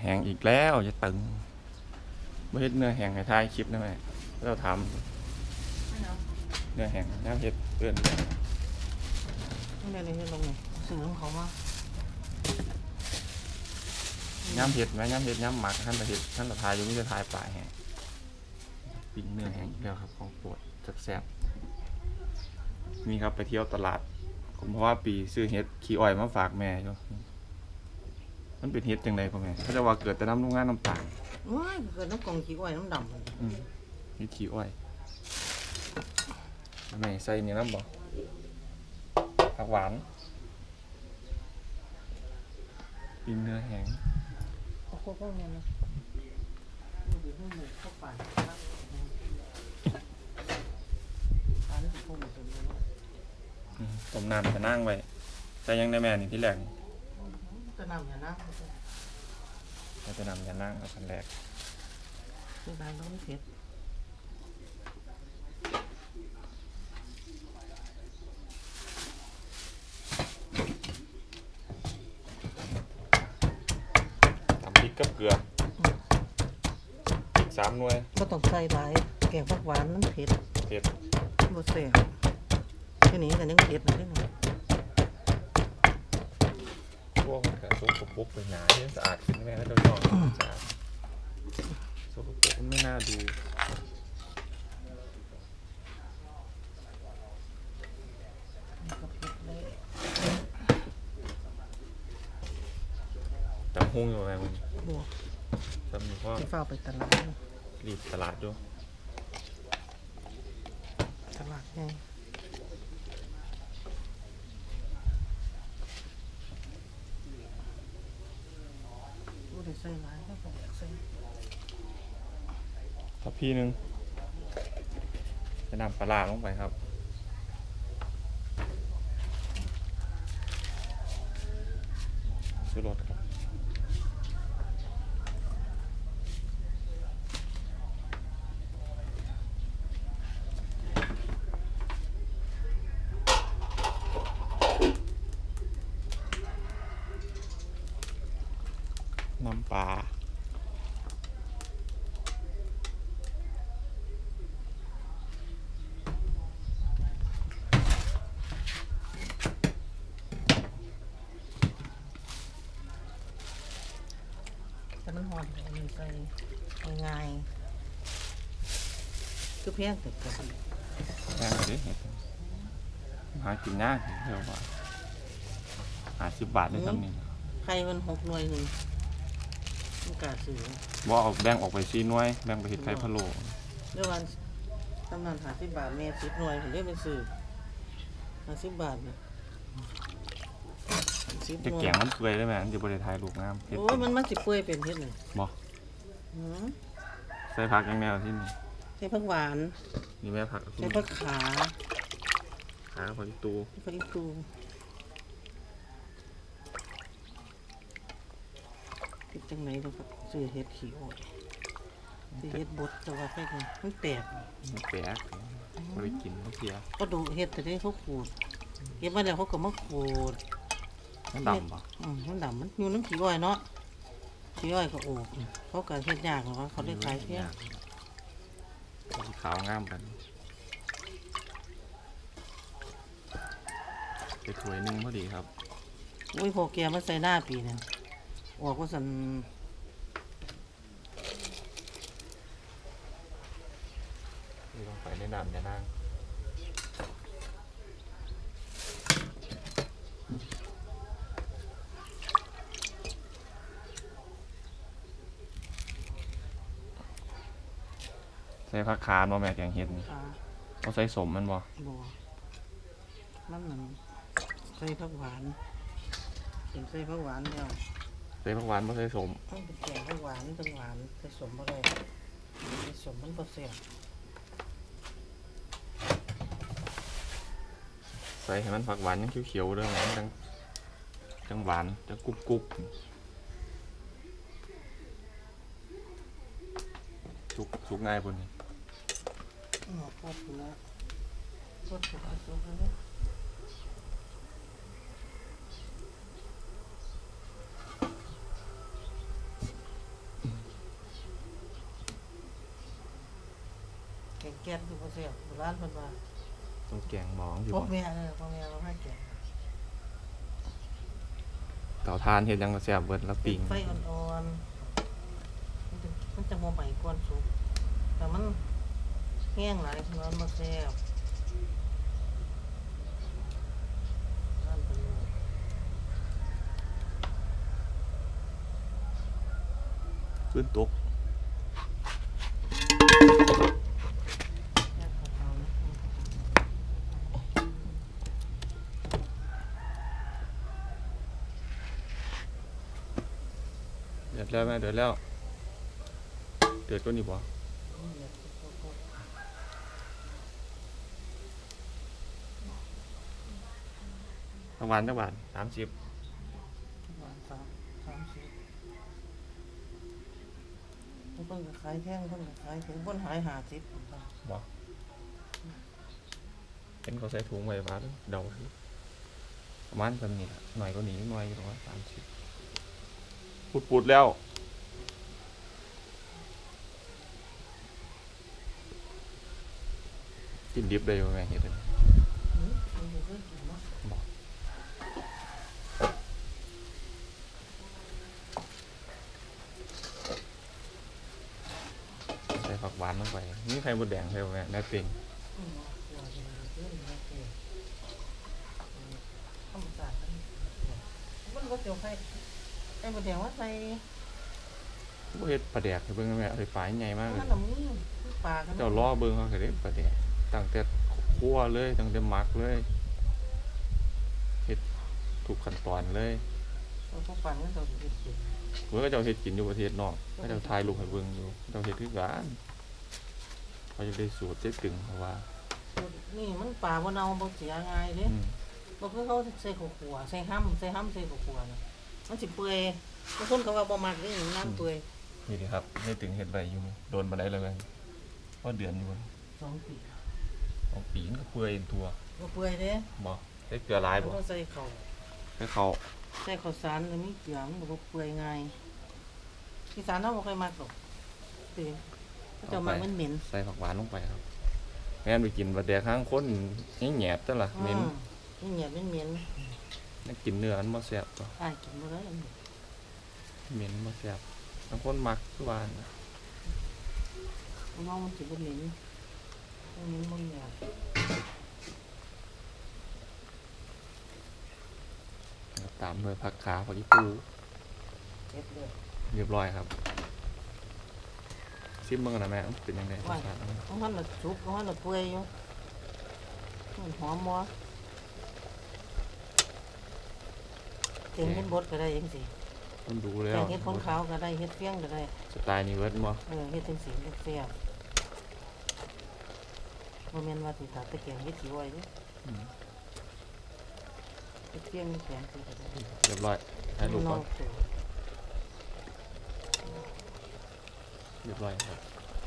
แห้งอีกแล้วจะตึงไม่เฮ็ดเนื้อแห้งให้ท้ายคลิปได้ไหมเราทำเนื้อแห้งน้ำเฮ็ดเปื้อนไม่ได้เลยลงไงซื้อของเขามาน้ำเฮ็ดไหมน้ำเฮ็ดน้ำหมักท่านประเฮ็ดท่านประทายอยู่นี่จะทายปลายแห้งปิ้งเนื้อแห้งอีกแล้วครับของโปรดแซ่บๆนี่ครับไปเที่ยวตลาดผมเพราะว่าปีซื้อเฮ็ดขี้อ้อยมาฝากแม่อยู่ มันเป็นเฮ็ดจังไดพ่อแม่เขาจะว่าเกิดแต่น้ำโรงงานน้ำตาลว้ายเกิดน้ำกล่องขี้อ้อยน้ำดำเลยอืมนี่ขี้อ้อยทำไมใส่นี่น้ำบ่ผักหวานปิ้งเนื้อแห้งโอ้โหพวกนี้นะดูดิให้หมูเข้าไปครับอันนี้คือพวกหมูตัวนี้นะอืมต้มน้ำจะนั่งไว้ใส่ยังได้แม่นี่ที่แรกนี่จะ นำอย่างนั้นเราจะนำจะนั่งเอาคันแรกคือร้านต้องเผ็ดทำพริกกับเกลือพริกสามหน่วยก็ต้องใส่หลายแกงผักหวานน้ำเผ็ดเผ็ดบ่แซ่บแค่นี้กันยังเผ็ดเลยนะ พวกมันกับซุปกระปุกไปหนาที่สะอาดขึ้นแม่แล้วเราลองสะอาดซุปกระปุกมันไม่น่าดูจำหุ้งอยู่ไหมมึงบวกจำอยู่ว่าจะเฝ้าไปตลาดรีบตลาดดูตลาดไงบ่ได้ใส่หลายก็บ่อยากใส่ พี่หนึ่งจะนำปลาร้าลงไปครับซื้อรถครับน้ำปลา มันหอมอันนี้ใส่ง่ายๆคือเพียงแต่กะทิแพงเลยหากินยากเท่าว่าหาสิบบาทได้ทำนี่ไข่มันหกหน่วยหนึ่งมันกาซื้อบ่เอาแบ่งออกไปซีหน่วย แบ่งไปเห็ดไข่พะโล้เรื่องวันตำนานหาสิบบาทแม่สิบหน่วยผมเรียกเป็นซื้อหาสิบบาทเนี่ย สิบหจะน่วยแกงมันเปื่อยได้ไหมมันจะบริทายลูกงามเห็ดโอ้ยมันมันสิเปื่อยเป็นเฮ็ดหนึ่งบ่หือใส่ผักอยังแนวที่นี่ใส่ผักหวานนี่แม่ผักใส่ผักขาขาผักอีตูใส่ผักอีตูคิดจังไหนเราก็ซื้อเฮ็ดขี้โอ้ยซื้อเฮ็ดบดแต่ว่าแค่นี้มันแตกมันแปลกบริกินเขาเสียก็ดูเฮ็ดแต่ได้เขาขูดเก็บมาแล้วเขาก็มาขูด มันดำบ่อืมมันดำมันอยู่น้ำขี้อ้อยเนาะขี้อ้อยก็โอบเขาก็เฮ็ดยากหรอกว่าเขาได้ขายเพียงสีขาวงามกันไปถ้วยหนึงพอดีครับอุ้ยพอแกมาใส่หน้าปีเนี่ยออกว่าสันนี่ลงไปในน้ำจะนั่ง ส่ผักคาบ่แม่แกงเห็ดนี่ขาเขาใส่สมมันบ่บัวมันนั่นใส่ผักหวานเห็นใส่ผักหวานแล้วใส่ผักหวานบ่ใส่สมต้องเป็นแกงผักหวานผักหวานใส่สมบ่ได้ใส่สมมันบ่แซ่บใส่ให้มันผักหวานยังเขียวๆเด้อมันจังจังหวานจังกรุบกรุบสุกสุกง่ายพุ่นนี่อ๋อพอด แกงแกนอยู่บ่เสียบโร้านมันมาต้องแกงหมองอยู่พวกบ่แม่เออพวกแม่เราให้แกงเต่าทานเห็ดยังก็แซบเบิดแล้วปิงไฟอ่อนๆ มันจะม่ใหม่ก่อนสุกแต่มัน แห้งหลายเพิ่นว่าแซ่บขึ้นตกเดือดแล้วแม่เดือดแล้ว เดือดก็นี่บ่ นี่แหละที่เขาพูด รางวัลจักบาท30ประมาณสามสามสิบเพิ่นก็ขายแท่งเพิ่นก็ขายถึงเพิ่นหายหาสิบบ่เห็นเขาใส่ถุงไว้บาทเดาสิประมาณกันนี่ล่ะหน่อยก็หนีหน่อยอยู่ประมาณ30ปุดๆแล้ว กินดิบได้บ่แม่เฮ็ดอันนี้อืมมันก็เคยกินเนาะ ใส่ผักหวานลงไปนี่ไข่มดแดงใส่บ่แม่ได้เป่ง อืมเดี๋ยวเดี๋ยวเดี๋ยวเดี๋ยวเดี๋ย วเดี๋ยวอืมธรรมชาติมันมันก็เจียวไข่ไอ้บดแดงว่าใส่บ่เฮ็ดปลาแดกให้เบิ่งแม่เอาไปปลายใหญ่มากเลนั่ยนน่ะมึงปลากันเจ้าล้อเบิ่งเขาก็ได้ปลาแดกตั้งแต่คั่วเลยตั้งแต่หมักเลยเฮ็ดทุกขั้นตอนเลยเอาพวกปลาเนี่ยเราจะกินเบิ่งเขาเจ้าเฮ็ดกินอยู่ประเทศนอกเขาเจ้าถ่ายรูปให้เบิ่งอยู่เจ้าเฮ็ดคือกัน เขาจะได้สูตรได้ตึงเพราะว่านี่มันปลาบ่เน่าบ่เสียง่ายเด้อืมบ่คือเขาใส่ข้าวคั่วใส่ห้ำใส่ห้ำใส่ข้าวคั่วน่ะมันสิเปื่อยบางคนเขาว่าบ่มักนี่น้ำเปื่อยนี่ดิครับได้ตึงเฮ็ดไว้อยู่โดนบ่ได้เลยแม่นพอเดือนอยู่สองปีเอาปีนก็เปื่อยตัวบ่เปื่อยเด้บ่ได้เกลือหลายบ่เขาใส่ข้าวให้เขาใส่ข้าวสารแล้วมีเกลือมันก็บ่เปื่อยง่ายอีสานเฮาบ่ค่อยมักหรอกเด้ เขาเจะมักมันเหม็นใส่ผักหวานลงไปครับแม่นไปกินปลาแดกข้างคนแหยบๆจังล่ะเหม็นอืมนี่เหนียดมันเหม็นนักกินเนื้อมันบ่แซ่บตัวอ้ายกินบ่ได้อันนี้เหม็นบ่แซ่บบางคนมักคือว่านะน้องมันสิบ่เหม็นมันเหม็นบ่เหนียดแล้วตามด้วยผักขาผักอีปูเจ็บเลยเรียบร้อยครับ ชิมเบิ่งกันนะแม่มันเป็นยังไงรสชาติมันของมันน่ะสุกของมันน่ะเปื่อยอยู่มันหอมบ่เต็มเฮ็ดบดก็ได้จังซี่มันดูแล้แกวงเฮ็ดคนขาวก็ได้เฮ็ดเฟี้ยงก็ได้สไตล์นี้เวิร์ดบ่เออเฮ็ดจังซี่เฮ็ดแซ่บบ่แม่นว่าสิถาแต่แกงเฮ็ดสิไว้เด้อืมเฮ็ดเฟี้ยงนี่แกงสิก็ได้เรียบร้อยให้ลูกก่อน น้องตัว เรียบร้อยครับ